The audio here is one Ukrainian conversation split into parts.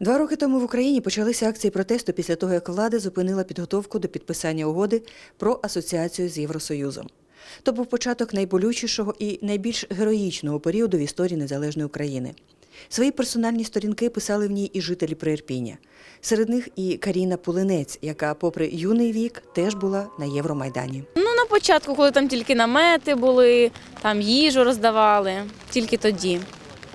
Два роки тому в Україні почалися акції протесту після того, як влада зупинила підготовку до підписання угоди про асоціацію з Євросоюзом. То був початок найболючішого і найбільш героїчного періоду в історії незалежної України. Свої персональні сторінки писали в ній і жителі Приірпіння. Серед них і Каріна Пулинець, яка, попри юний вік, теж була на Євромайдані. Ну, на початку, коли там тільки намети були, там їжу роздавали, тільки тоді.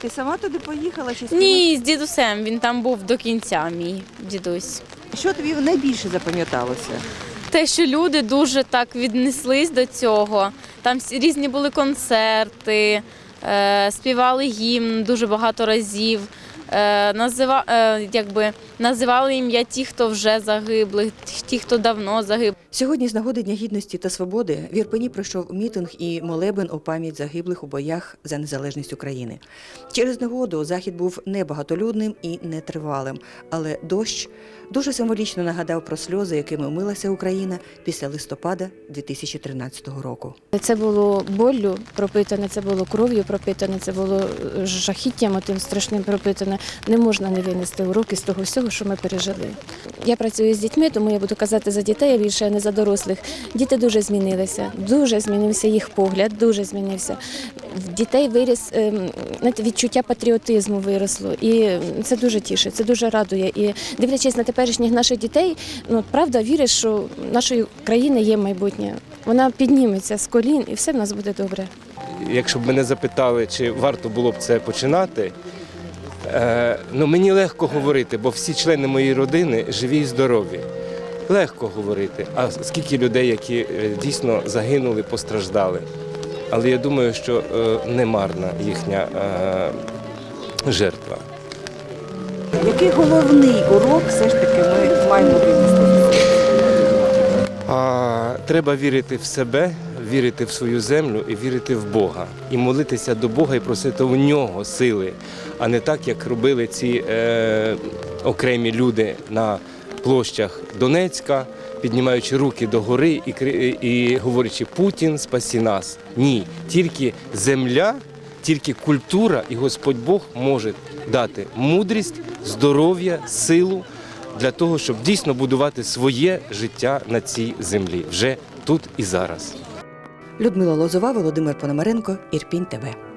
Ти сама туди поїхала чи Ні, з дідусем, він там був до кінця, мій дідусь. Що тобі найбільше запам'яталося? Те, що люди дуже так віднеслись до цього. Там всі- різні були концерти, е, співали гімн дуже багато разів. Е, назива, е, якби, називали ім'я ті, хто вже загибли, ті, хто давно загиб. Сьогодні з нагоди Дня гідності та свободи в Ірпені пройшов мітинг і молебен у пам'ять загиблих у боях за незалежність України. Через негоду захід був небагатолюдним і нетривалим, але дощ дуже символічно нагадав про сльози, якими вмилася Україна після листопада 2013 року. Це було боллю пропитане, це було кров'ю пропитане, це було жахіттям тим страшним пропитане. Не можна не винести уроки з того всього, що ми пережили. Я працюю з дітьми, тому я буду казати за дітей, а більше не за дорослих. Діти дуже змінилися, дуже змінився їх погляд, дуже змінився. В дітей виріс ем, відчуття патріотизму виросло. І це дуже тішить, це дуже радує. І дивлячись на теперішніх наших дітей, ну правда віриш, що нашої країни є майбутнє. Вона підніметься з колін і все в нас буде добре. Якщо б мене запитали, чи варто було б це починати, ну мені легко говорити, бо всі члени моєї родини живі і здорові. Легко говорити. А скільки людей, які е, дійсно загинули, постраждали. Але я думаю, що е, не марна їхня е, жертва. Який головний урок все ж таки ми маємо винести? Треба вірити в себе, вірити в свою землю і вірити в Бога. І молитися до Бога і просити у нього сили, а не так, як робили ці е, окремі люди на площах Донецька, піднімаючи руки до гори і, і говорячи Путін, спасі нас. Ні, тільки земля, тільки культура і Господь Бог може дати мудрість, здоров'я, силу для того, щоб дійсно будувати своє життя на цій землі вже тут і зараз. Людмила Лозова, Володимир Пономаренко, Ірпінь ТВ.